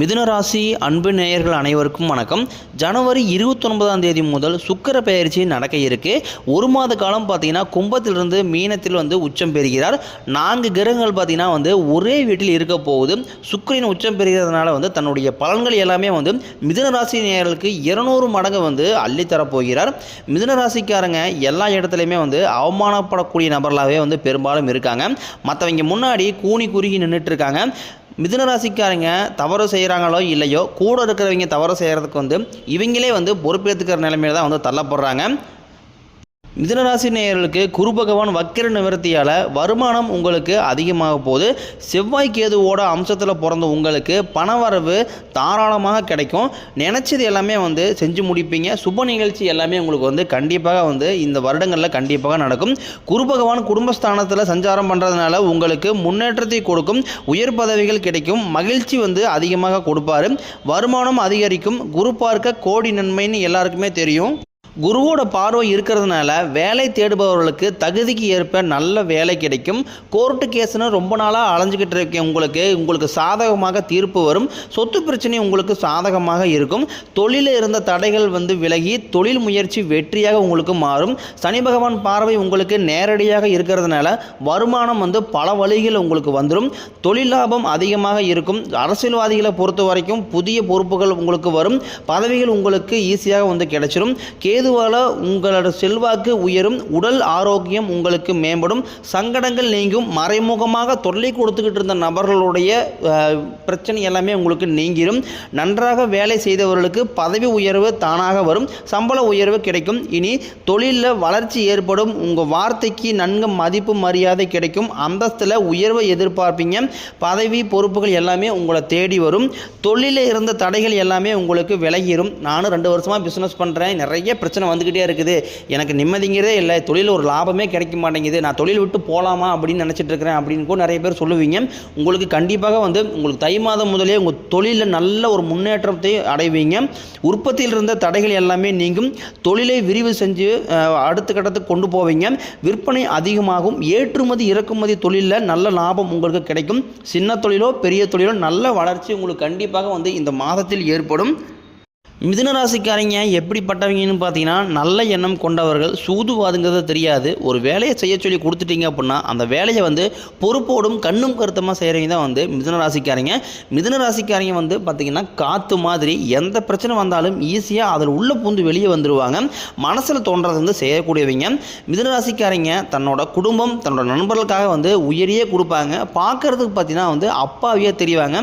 மிதுன ராசி அன்பு நேயர்கள் அனைவருக்கும் வணக்கம். ஜனவரி இருபத்தொன்பதாம் தேதி முதல் சுக்கிர பெயர்ச்சி நடக்க இருக்கு. ஒரு மாத காலம் பார்த்தீங்கன்னா கும்பத்திலிருந்து மீனத்தில் வந்து உச்சம் பெறுகிறார். நான்கு கிரகங்கள் பார்த்தீங்கன்னா வந்து ஒரே வீட்டில் இருக்க போகுது. சுக்கிரன் உச்சம் பெறுகிறதுனால வந்து தன்னுடைய பலன்கள் எல்லாமே வந்து மிதுன ராசி நேயர்களுக்கு இருநூறு மடங்கு வந்து அள்ளித்தரப்போகிறார் மிதுன ராசிக்காரங்க எல்லா இடத்துலையுமே வந்து அவமானப்படக்கூடிய நபர்களாகவே வந்து பெரும்பாலும் இருக்காங்க. மற்றவங்க முன்னாடி கூனி குறுகி நின்றுட்டு இருக்காங்க. மிதுன ராசிக்காரங்க தவறு செய்கிறாங்களோ இல்லையோ கூட இருக்கிறவங்க தவறு செய்கிறதுக்கு வந்து இவங்களே வந்து பொறுப்பேற்றுக்கிற நிலைமையில தான் வந்து தள்ளப்படுறாங்க. மிதுனராசி நேயர்களுக்கு குரு பகவான் வக்கிர நிவர்த்தியால் வருமானம் உங்களுக்கு அதிகமாக போகுது. செவ்வாய் கேதுவோட அம்சத்தில் பிறந்த உங்களுக்கு பணவரவு தாராளமாக கிடைக்கும். நினச்சது எல்லாமே வந்து செஞ்சு முடிப்பீங்க. சுப நிகழ்ச்சி எல்லாமே உங்களுக்கு வந்து கண்டிப்பாக வந்து இந்த வருடங்களில் கண்டிப்பாக நடக்கும். குரு பகவான் குடும்பஸ்தானத்தில் சஞ்சாரம் பண்ணுறதுனால உங்களுக்கு முன்னேற்றத்தை கொடுக்கும். உயர் பதவிகள் கிடைக்கும். மகிழ்ச்சி வந்து அதிகமாக கொடுப்பாரு. வருமானம் அதிகரிக்கும். குரு பார்க்க கோடி நன்மைன்னு எல்லாருக்குமே தெரியும். குருவோட பார்வை இருக்கிறதுனால வேலை தேடுபவர்களுக்கு தகுதிக்கு ஏற்ப நல்ல வேலை கிடைக்கும். கோர்ட்டு கேஸ்னு ரொம்ப நாளாக அலைஞ்சிக்கிட்டு இருக்கேன் உங்களுக்கு. உங்களுக்கு சாதகமாக தீர்ப்பு வரும். சொத்து பிரச்சனை உங்களுக்கு சாதகமாக இருக்கும். தொழிலில் இருந்த தடைகள் வந்து விலகி தொழில் முயற்சி வெற்றியாக உங்களுக்கு மாறும். சனி பகவான் பார்வை உங்களுக்கு நேரடியாக இருக்கிறதுனால வருமானம் வந்து பல வழிகள் உங்களுக்கு வந்துடும் தொழில் லாபம் அதிகமாக இருக்கும். அரசியல்வாதிகளை பொறுத்த வரைக்கும் புதிய பொறுப்புகள் உங்களுக்கு வரும். பதவிகள் உங்களுக்கு ஈஸியாக வந்து கிடைச்சிடும் கேது கேதுவால் உங்களோட செல்வாக்கு உயரும் உடல் ஆரோக்கியம் உங்களுக்கு மேம்படும் சங்கடங்கள் நீங்கும் மறைமுகமாக தொல்லை கொடுத்துக்கிட்டு இருந்த நபர்களுடைய பிரச்சனை எல்லாமே உங்களுக்கு நீங்கிடும் நன்றாக வேலை செய்தவர்களுக்கு பதவி உயர்வு தானாக வரும் சம்பள உயர்வு கிடைக்கும். இனி தொழிலில் வளர்ச்சி ஏற்படும் உங்கள் வார்த்தைக்கு நன்கு மதிப்பு மரியாதை கிடைக்கும். அந்தஸ்தில் உயர்வை எதிர்பார்ப்பீங்க. பதவி பொறுப்புகள் எல்லாமே உங்களை தேடி வரும். தொழிலில் இருந்த தடைகள் எல்லாமே உங்களுக்கு விலகிடும் நானும் ரெண்டு வருஷமாக பிஸ்னஸ் பண்ணுறேன் நிறைய பிரச்சனை பிரச்சனை வந்துக்கிட்டே இருக்குது. எனக்கு நிம்மதிங்கிறதே இல்லை. தொழில் ஒரு லாபமே கிடைக்க மாட்டேங்குது. நான் தொழில் விட்டு போகலாமா அப்படின்னு நினச்சிட்டு இருக்கிறேன் அப்படின்னு கூட நிறைய பேர் சொல்லுவீங்க. உங்களுக்கு கண்டிப்பாக வந்து உங்களுக்கு தை மாதம் முதலே உங்கள் தொழிலில் நல்ல ஒரு முன்னேற்றத்தை அடைவீங்க. உற்பத்தியில் இருந்த தடைகள் எல்லாமே நீங்கும். தொழிலை விரிவு செஞ்சு அடுத்த கட்டத்துக்கு கொண்டு போவீங்க. விற்பனை அதிகமாகும். ஏற்றுமதி இறக்குமதி தொழிலில் நல்ல லாபம் உங்களுக்கு கிடைக்கும். சின்ன தொழிலோ பெரிய தொழிலோ நல்ல வளர்ச்சி உங்களுக்கு கண்டிப்பாக வந்து இந்த மாதத்தில் ஏற்படும். மிதுன ராசிக்காரங்க எப்படிப்பட்டவங்கன்னு பார்த்தீங்கன்னா நல்ல எண்ணம் கொண்டவர்கள் சூதுவாதுங்கிறது தெரியாது. ஒரு வேலையை செய்ய சொல்லி கொடுத்துட்டீங்க அப்படின்னா அந்த வேலையை வந்து பொறுப்போடும் கண்ணும் கருத்தமாக செய்கிறவங்க தான் வந்து மிதுன ராசிக்காரங்க. மிதுன ராசிக்காரங்க வந்து பார்த்திங்கன்னா காற்று மாதிரி எந்த பிரச்சனை வந்தாலும் ஈஸியாக அதில் உள்ள பூந்து வெளியே வந்துடுவாங்க மனசில் தோன்றது வந்து செய்யக்கூடியவங்க. மிதுன ராசிக்காரங்க தன்னோட குடும்பம் தன்னோட நண்பர்களுக்காக வந்து உயரியே கொடுப்பாங்க. பார்க்குறதுக்கு பார்த்தீங்கன்னா வந்து அப்பாவியே தெரிவாங்க.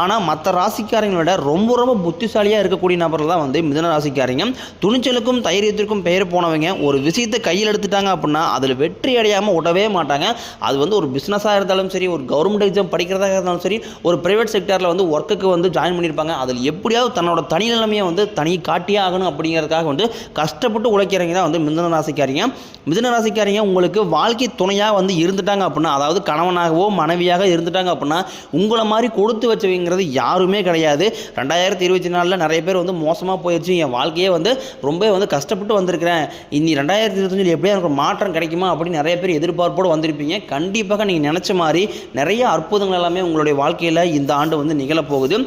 ஆனால் மற்ற ராசிக்காரங்களை விட ரொம்ப ரொம்ப புத்திசாலியாக இருக்கக்கூடிய நபர்கள் தான் வந்து மிதன ராசிக்காரங்க. துணிச்சலுக்கும் தைரியத்திற்கும் பெயர் போனவங்க ஒரு விஷயத்தை கையில் எடுத்துட்டாங்க அப்படின்னா அதில் வெற்றி அடையாமல் விடவே மாட்டாங்க. அது வந்து ஒரு பிஸ்னஸாக இருந்தாலும் சரி ஒரு கவர்மெண்ட் எக்ஸாம் படிக்கிறதாக இருந்தாலும் சரி ஒரு ப்ரைவேட் செக்டரில் வந்து ஒர்க்குக்கு வந்து ஜாயின் பண்ணியிருப்பாங்க. அதில் எப்படியாவது தன்னோட தனி நிலைமையை வந்து தனி காட்டியே ஆகணும் அப்படிங்கிறதுக்காக வந்து கஷ்டப்பட்டு உழைக்கிறவங்க தான் வந்து மிதன ராசிக்காரங்க. மிதன ராசிக்காரங்க உங்களுக்கு வாழ்க்கை துணையாக வந்து இருந்துட்டாங்க அப்படின்னா அதாவது கணவனாகவோ மனைவியாக இருந்துட்டாங்க அப்படின்னா உங்களை மாதிரி கொடுத்து வச்சவங்க அப்படிங்கிறது யாருமே கிடையாது. ரெண்டாயிரத்தி இருபத்தி நாலில் நிறைய பேர் வந்து மோசமாக போயிடுச்சு என் வாழ்க்கையே வந்து ரொம்ப வந்து கஷ்டப்பட்டு வந்திருக்கிறேன். இனி ரெண்டாயிரத்தி இருபத்தஞ்சில் எப்படியா எனக்கு மாற்றம் கிடைக்குமா அப்படின்னு நிறைய பேர் எதிர்பார்ப்போடு வந்திருப்பீங்க. கண்டிப்பாக நீங்கள் நினச்ச மாதிரி நிறைய அற்புதங்கள் எல்லாமே உங்களுடைய வாழ்க்கையில் இந்த ஆண்டு வந்து நிகழப்போகுது.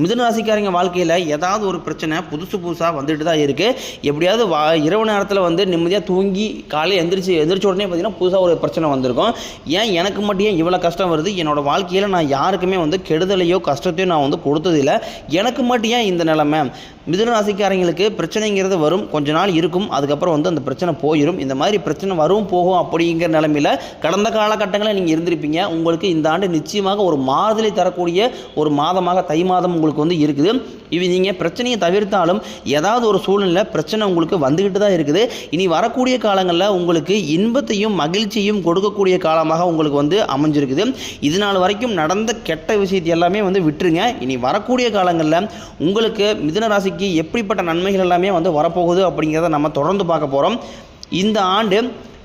மிதுனராசிக்காரங்க வாழ்க்கையில் ஏதாவது ஒரு பிரச்சனை புதுசு புதுசாக வந்துட்டு தான் இருக்குது எப்படியாவது வா இரவு நேரத்தில் வந்து நிம்மதியாக தூங்கி காலையில் எந்திரிச்சு எந்திரிச்ச உடனே பார்த்தீங்கன்னா புதுசாக ஒரு பிரச்சனை வந்திருக்கும். ஏன் எனக்கு மட்டும் ஏன் இவ்வளோ கஷ்டம் வருது? என்னோட வாழ்க்கையில் நான் யாருக்குமே வந்து கெடுதலையோ கஷ்டத்தையோ நான் வந்து கொடுத்ததில்ல. எனக்கு மட்டும் ஏன் இந்த நிலமை? மிதுன ராசிக்காரங்களுக்கு பிரச்சனைங்கிறது வரும். கொஞ்ச நாள் இருக்கும். அதுக்கப்புறம் வந்து அந்த பிரச்சனை போயிடும் இந்த மாதிரி பிரச்சனை வரும் போகும் அப்படிங்கிற நிலமையில் கடந்த காலகட்டங்களில் நீங்கள் இருந்திருப்பீங்க. உங்களுக்கு இந்த ஆண்டு நிச்சயமாக ஒரு மாறுதலை தரக்கூடிய ஒரு மாதமாக தை மாதம் உங்களுக்கு வந்து இருக்குது. இவ நீங்கள் பிரச்சனையை தவிர்த்தாலும் ஏதாவது ஒரு சூழ்நிலை பிரச்சனை உங்களுக்கு வந்துக்கிட்டு தான் இருக்குது. இனி வரக்கூடிய காலங்களில் உங்களுக்கு இன்பத்தையும் மகிழ்ச்சியும் கொடுக்கக்கூடிய காலமாக உங்களுக்கு வந்து அமைஞ்சிருக்குது. இது நாள் வரைக்கும் நடந்த கெட்ட விஷயத்தை எல்லாமே வந்து விட்டுருங்க. இனி வரக்கூடிய காலங்களில் உங்களுக்கு மிதுன ராசிக்கு எப்படிப்பட்ட நன்மைகள் எல்லாமே வந்து வரப்போகுது அப்படிங்கிறத நம்ம தொடர்ந்து பார்க்க போகிறோம் இந்த ஆண்டு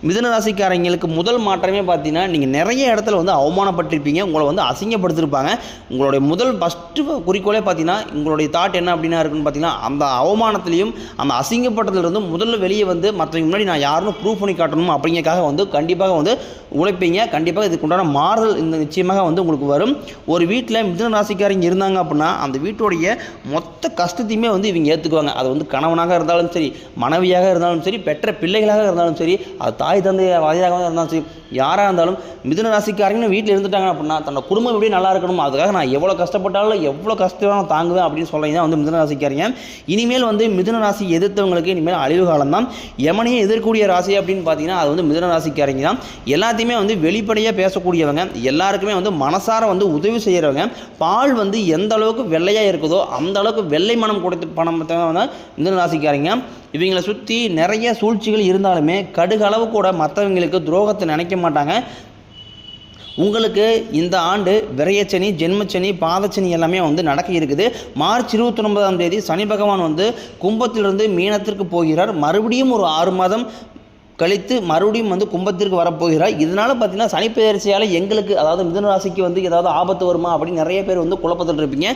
மிதனராசிக்காரங்களுக்கு முதல் மாற்றமே பார்த்தீங்கன்னா நீங்கள் நிறைய இடத்துல வந்து அவமானப்பட்டிருப்பீங்க. உங்களை வந்து அசிங்கப்படுத்திருப்பாங்க. உங்களுடைய முதல் ஃபஸ்ட்டு குறிக்கோளே பார்த்தீங்கன்னா உங்களுடைய தாட் என்ன அப்படின்னா இருக்குன்னு பார்த்தீங்கன்னா அந்த அவமானத்துலேயும் அந்த அசிங்கப்பட்டதுலேருந்து முதல்ல வெளியே வந்து மற்றவங்க முன்னாடி நான் யாருன்னு ப்ரூவ் பண்ணி காட்டணும் அப்படிங்கிறக்காக வந்து கண்டிப்பாக வந்து உழைப்பீங்க. கண்டிப்பாக இதுக்கு உண்டான மாறுதல் இந்த நிச்சயமாக வந்து உங்களுக்கு வரும். ஒரு வீட்டில் மிதன ராசிக்காரங்க இருந்தாங்க அப்படின்னா அந்த வீட்டுடைய மொத்த கஷ்டத்தையுமே வந்து இவங்க ஏற்றுக்குவாங்க அது வந்து கணவனாக இருந்தாலும் சரி மனைவியாக இருந்தாலும் சரி பெற்ற பிள்ளைகளாக இருந்தாலும் சரி அது தாய் தந்தை வாதியாக இருந்தாலும் சரி யாராக இருந்தாலும் மிதுன ராசிக்காரங்க வீட்டில் இருந்துட்டாங்க அப்படின்னா தன்னோட குடும்பம் எப்படி நல்லா இருக்கணும் அதுக்காக நான் எவ்வளோ கஷ்டப்பட்டாலும் எவ்வளோ கஷ்டம் நான் தாங்குவேன் அப்படின்னு சொல்லி தான் வந்து மிதுன ராசிக்காரங்க. இனிமேல் வந்து மிதுன ராசி எதிர்த்தவங்களுக்கு இனிமேல் அழிவு காலம் தான் எமனையே எதிர்க்கூடிய ராசி அப்படின்னு பார்த்தீங்கன்னா அது வந்து மிதுன ராசிக்காரங்க தான். எல்லாத்தையுமே வந்து வெளிப்படையாக பேசக்கூடியவங்க. எல்லாருக்குமே வந்து மனசார வந்து உதவி செய்கிறவங்க பால் வந்து எந்த அளவுக்கு வெள்ளையாக இருக்குதோ அந்த அளவுக்கு வெள்ளை மனம் கொடுத்து பணம் மிதுன ராசிக்காரங்க. இவங்களை சுற்றி நிறைய சூழ்ச்சிகள் இருந்தாலுமே கடுகளவு கூட மற்றவங்களுக்கு துரோகத்தை நினைக்க மாட்டாங்க. உங்களுக்கு இந்த ஆண்டு விரையச்சனி ஜென்மச்சனி பாதச்சனி எல்லாமே வந்து நடக்க இருக்குது. மார்ச் இருபத்தி ஒன்பதாம் தேதி சனி பகவான் வந்து கும்பத்திலிருந்து மீனத்திற்கு போகிறார். மறுபடியும் ஒரு ஆறு மாதம் கழித்து மறுபடியும் வந்து கும்பத்திற்கு வரப்போகிறார். இதனால் பார்த்தீங்கன்னா சனிப்பெயர்ச்சியால் எங்களுக்கு அதாவது மிதன ராசிக்கு வந்து ஏதாவது ஆபத்து வருமா அப்படின்னு நிறைய பேர் வந்து குழப்பத்தில் இருப்பீங்க.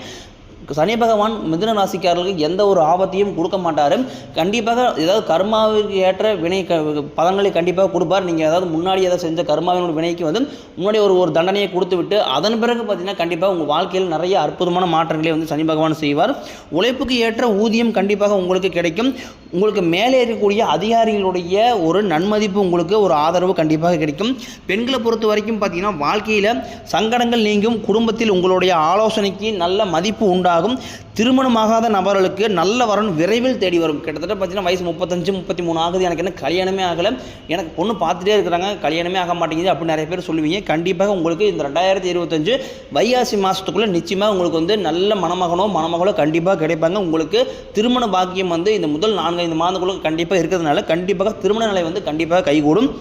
சனி பகவான் மிதுன ராசிக்காரர்களுக்கு எந்த ஒரு ஆபத்தையும் கொடுக்க மாட்டார். கண்டிப்பாக ஏதாவது கர்மாவுக்கு ஏற்ற வினை க பதங்களை கண்டிப்பாக கொடுப்பார். நீங்கள் ஏதாவது முன்னாடி ஏதாவது செஞ்ச கர்மாவினோட வினைக்கு வந்து முன்னாடி ஒரு ஒரு தண்டனையை கொடுத்து விட்டு அதன் பிறகு பார்த்தீங்கன்னா கண்டிப்பாக உங்கள் வாழ்க்கையில் நிறைய அற்புதமான மாற்றங்களை வந்து சனி பகவான் செய்வார். உழைப்புக்கு ஏற்ற ஊதியம் கண்டிப்பாக உங்களுக்கு கிடைக்கும். உங்களுக்கு மேலே இருக்கக்கூடிய அதிகாரிகளுடைய ஒரு நன்மதிப்பு உங்களுக்கு ஒரு ஆதரவு கண்டிப்பாக கிடைக்கும். பெண்களை பொறுத்த வரைக்கும் பார்த்தீங்கன்னா வாழ்க்கையில் சங்கடங்கள் நீங்கும் குடும்பத்தில் உங்களுடைய ஆலோசனைக்கு நல்ல மதிப்பு உண்டாகும். திருமணமாகாத நபர்களுக்கு நல்ல வரன் விரைவில் தேடி வரும். கிட்டத்தட்ட பார்த்தீங்கன்னா வயசு முப்பத்தஞ்சு முப்பத்தி மூணு ஆகுது. எனக்கு என்ன கல்யாணமே ஆகலை. எனக்கு பொண்ணு பார்த்துட்டே இருக்கிறாங்க. கல்யாணமே ஆக மாட்டேங்குது அப்படின்னு நிறைய பேர் சொல்லுவீங்க. கண்டிப்பாக உங்களுக்கு இந்த ரெண்டாயிரத்தி இருபத்தஞ்சு வைகாசி மாதத்துக்குள்ளே நிச்சயமாக உங்களுக்கு வந்து நல்ல மணமகனோ மணமகளோ கண்டிப்பாக கிடைப்பாங்க. உங்களுக்கு திருமண பாக்கியம் வந்து இந்த முதல் நான்கு பதினைந்து மாதங்களும் கண்டிப்பாக இருக்கிறதுனால கண்டிப்பாக திருமண நிலை வந்து கண்டிப்பாக கைகூடும்.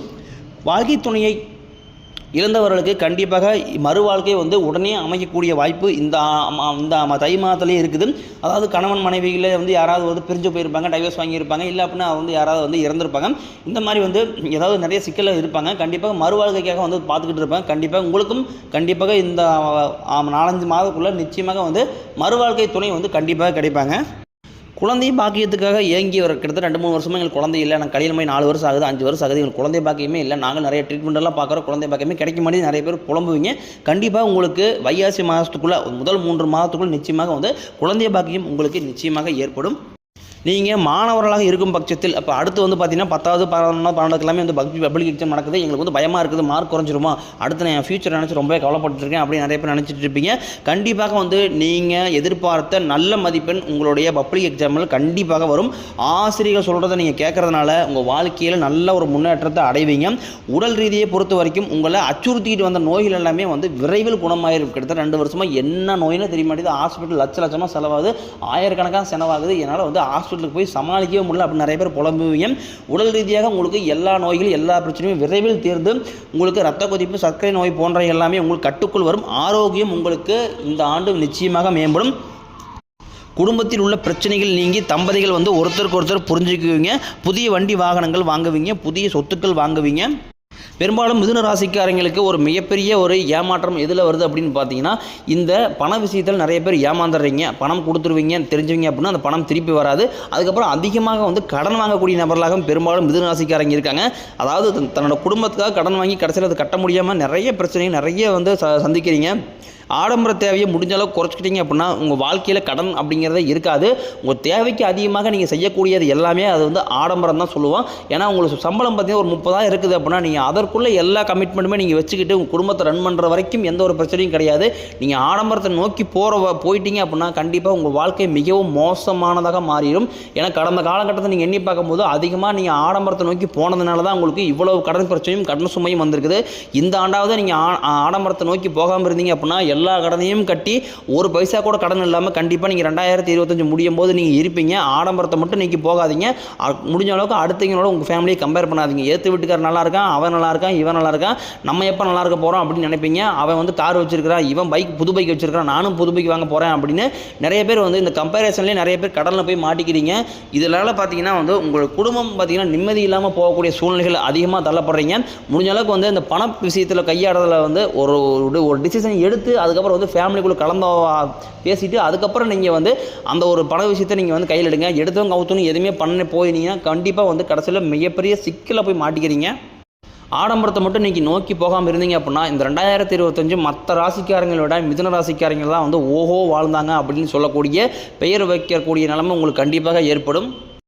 வாழ்க்கை துணையை இழந்தவர்களுக்கு கண்டிப்பாக மறு வாழ்க்கை வந்து உடனே அமைக்கக்கூடிய வாய்ப்பு இந்த இந்த தை மாதத்துலேயே இருக்குது. அதாவது கணவன் மனைவியில் வந்து யாராவது வந்து பிரிஞ்சு போயிருப்பாங்க டைவர்ஸ் வாங்கியிருப்பாங்க இல்லை அப்படின்னா வந்து யாராவது வந்து இறந்துருப்பாங்க. இந்த மாதிரி வந்து ஏதாவது நிறைய சிக்கலில் இருப்பாங்க. கண்டிப்பாக மறு வாழ்க்கைக்காக வந்து பார்த்துக்கிட்டு இருப்பாங்க. கண்டிப்பாக உங்களுக்கும் கண்டிப்பாக இந்த நாலஞ்சு மாதத்துக்குள்ளே நிச்சயமாக வந்து மறு வாழ்க்கை துணை வந்து கண்டிப்பாக கிடைப்பாங்க. குழந்தை பாக்கியத்துக்காக இயங்கி வர கிட்டத்தட்ட ரெண்டு மூணு வருஷமா எங்களுக்கு குழந்தை இல்லை. நாங்கள் கல்யாணம் போய் நாலு வருஷம் ஆகுது அஞ்சு வருஷம் ஆகுது. எங்களுக்கு குழந்தை பாக்கியமே இல்லை. நாங்கள் நிறைய ட்ரீட்மெண்ட் எல்லாம் பார்க்குறோம். குழந்தை பாக்கியமே கிடைக்க மாட்டேங்குது. நிறைய பேர் புலம்புவீங்க. கண்டிப்பாக உங்களுக்கு வைகாசி மாதத்துக்குள்ளே முதல் மூன்று மாதத்துக்குள்ளே நிச்சயமாக வந்து குழந்தை பாக்கியம் உங்களுக்கு நிச்சயமாக ஏற்படும். நீங்கள் மாணவர்களாக இருக்கும் பட்சத்தில் அப்போ அடுத்து வந்து பார்த்தீங்கன்னா பத்தாவது பதினொன்றாவது பன்னெண்டாவது எல்லாமே வந்து பப்ளிக் பப்ளிக் எக்ஸாம் நடக்குது. எங்களுக்கு வந்து பயமாக இருக்குது. மார்க் குறைஞ்சிருமா? அடுத்து நான் என் ஃபியூச்சர் நினச்சி ரொம்ப கவலைப்பட்டுருக்கேன் அப்படின்னு நிறைய பேர் நினச்சிட்டு இருப்பீங்க கண்டிப்பாக வந்து நீங்கள் எதிர்பார்த்த நல்ல மதிப்பெண் உங்களுடைய பப்ளிக் எக்ஸாமில் கண்டிப்பாக வரும். ஆசிரியர்கள் சொல்கிறத நீங்கள் கேட்குறதுனால உங்கள் வாழ்க்கையில் நல்ல ஒரு முன்னேற்றத்தை அடைவீங்க. உடல் ரீதியை பொறுத்த வரைக்கும் உங்களை அச்சுறுத்திக்கிட்டு வந்த நோய்கள் எல்லாமே வந்து விரைவில் குணமாயிரும். கிட்டத்தட்ட ரெண்டு வருஷமாக என்ன நோயினு தெரிய மாட்டேங்குது. ஹாஸ்பிட்டல் லட்ச லட்சமாக செலவாகுது. ஆயிரக்கணக்கான செலவாகுது. என்னால் வந்து ஹாஸ்பிட்டலுக்கு போய் சமாளிக்கவே முடியல அப்படின்னு நிறைய பேர் புலம்புவீங்க. உடல் ரீதியாக உங்களுக்கு எல்லா நோய்களும் எல்லா பிரச்சனையும் விரைவில் தீர்ந்து உங்களுக்கு ரத்த கொதிப்பு சர்க்கரை நோய் போன்ற எல்லாமே உங்களுக்கு கட்டுக்குள் வரும். ஆரோக்கியம் உங்களுக்கு இந்த ஆண்டு நிச்சயமாக மேம்படும். குடும்பத்தில் உள்ள பிரச்சனைகள் நீங்கி தம்பதிகள் வந்து ஒருத்தருக்கு ஒருத்தர் புரிஞ்சுக்குவீங்க. புதிய வண்டி வாகனங்கள் வாங்குவீங்க. புதிய சொத்துக்கள் வாங்குவீங்க. பெரும்பாலும் மிதுன ராசிக்காரங்களுக்கு ஒரு மிகப்பெரிய ஒரு ஏமாற்றம் எதில் வருது அப்படின்னு பார்த்தீங்கன்னா இந்த பண விஷயத்தில் நிறைய பேர் ஏமாந்துடுறீங்க. பணம் கொடுத்துருவீங்க தெரிஞ்சுவீங்க அப்படின்னா அந்த பணம் திருப்பி வராது. அதுக்கப்புறம் அதிகமாக வந்து கடன் வாங்கக்கூடிய நபர்களாக பெரும்பாலும் மிதுன ராசிக்காரங்க இருக்காங்க. அதாவது தன்னோட குடும்பத்துக்காக கடன் வாங்கி கடைசியில் அதை கட்ட முடியாமல் நிறைய பிரச்சனைகள் நிறைய வந்து ச சந்திக்கிறீங்க. ஆடம்பர தேவையை முடிஞ்ச அளவுக்கு குறைச்சிக்கிட்டீங்க அப்படின்னா உங்கள் வாழ்க்கையில் கடன் அப்படிங்கிறதே இருக்காது. உங்கள் தேவைக்கு அதிகமாக நீங்கள் செய்யக்கூடியது எல்லாமே அது வந்து ஆடம்பரம் தான் சொல்லுவோம். ஏன்னா உங்களுக்கு சம்பளம் பார்த்தீங்கன்னா ஒரு முப்பதாயிரம் இருக்குது அப்படின்னா நீங்கள் அதற்குள்ளே எல்லா கமிட்மெண்ட்டுமே நீங்கள் வச்சுக்கிட்டு உங்கள் குடும்பத்தை ரன் பண்ணுற வரைக்கும் எந்த ஒரு பிரச்சனையும் கிடையாது. நீங்கள் ஆடம்பரத்தை நோக்கி போகிற போயிட்டீங்க அப்படின்னா கண்டிப்பாக உங்கள் வாழ்க்கை மிகவும் மோசமானதாக மாறிடும். ஏன்னா கடந்த காலகட்டத்தை நீங்கள் எண்ணி பார்க்கும்போது அதிகமாக நீங்கள் ஆடம்பரத்தை நோக்கி போனதுனால தான் உங்களுக்கு இவ்வளவு கடன் பிரச்சனையும் கடன் சுமையும் வந்திருக்குது. இந்த ஆண்டாவது நீங்கள் ஆடம்பரத்தை நோக்கி போகாமல் இருந்தீங்க அப்படின்னா எல்லா எல்லா கடனையும் கட்டி ஒரு பைசா கூட கடன் இல்லாமல் கண்டிப்பாக நீங்கள் ரெண்டாயிரத்தி இருபத்தஞ்சு முடியும் போது நீங்கள் இருப்பீங்க. ஆடம்பரத்தை மட்டும் நீங்கள் போகாதீங்க. முடிஞ்ச அளவுக்கு அடுத்தவங்களோட உங்கள் ஃபேமிலியை கம்பேர் பண்ணாதீங்க. ஏற்று வீட்டுக்கார் நல்லா இருக்கான் அவன் நல்லா இருக்கான் இவன் நல்லா இருக்கான் நம்ம எப்போ நல்லா இருக்க போகிறோம் அப்படின்னு நினைப்பீங்க. அவன் வந்து கார் வச்சிருக்கிறான் இவன் பைக் புது பைக் வச்சிருக்கிறான் நானும் புது பைக் வாங்க போகிறேன் அப்படின்னு நிறைய பேர் வந்து இந்த கம்பேரிசன்லேயே நிறைய பேர் கடலில் போய் மாட்டிக்கிறீங்க. இதனால் பார்த்தீங்கன்னா வந்து உங்கள் குடும்பம் பார்த்தீங்கன்னா நிம்மதி இல்லாமல் போகக்கூடிய சூழ்நிலைகள் அதிகமாக தள்ளப்படுறீங்க. முடிஞ்ச அளவுக்கு வந்து இந்த பண விஷயத்தில் கையாடுறதுல வந்து ஒரு ஒரு- ஒரு டிசிஷன் எடுத்து அதுக்கப்புறம் வந்து ஃபேமிலிக்குள்ளே கலந்து பேசிவிட்டு அதுக்கப்புறம் நீங்கள் வந்து அந்த ஒரு பண விஷயத்தை நீங்கள் வந்து கையில் எடுங்க. எடுத்தவங்க கவுத்தணும் எதுவுமே பண்ண போயிருந்தீங்கன்னா கண்டிப்பாக வந்து கடைசியில் மிகப்பெரிய சிக்கலில் போய் மாட்டிக்கிறீங்க. ஆடம்பரத்தை மட்டும் இன்றைக்கி நோக்கி போகாமல் இருந்தீங்க அப்படின்னா இந்த ரெண்டாயிரத்தி இருபத்தஞ்சு மற்ற ராசிக்காரங்களை விட மிதுன ராசிக்காரங்க தான் வந்து ஓஹோ வாழ்ந்தாங்க அப்படின்னு சொல்லக்கூடிய பெயர் வைக்கக்கூடிய நிலைமை உங்களுக்கு கண்டிப்பாக ஏற்படும்.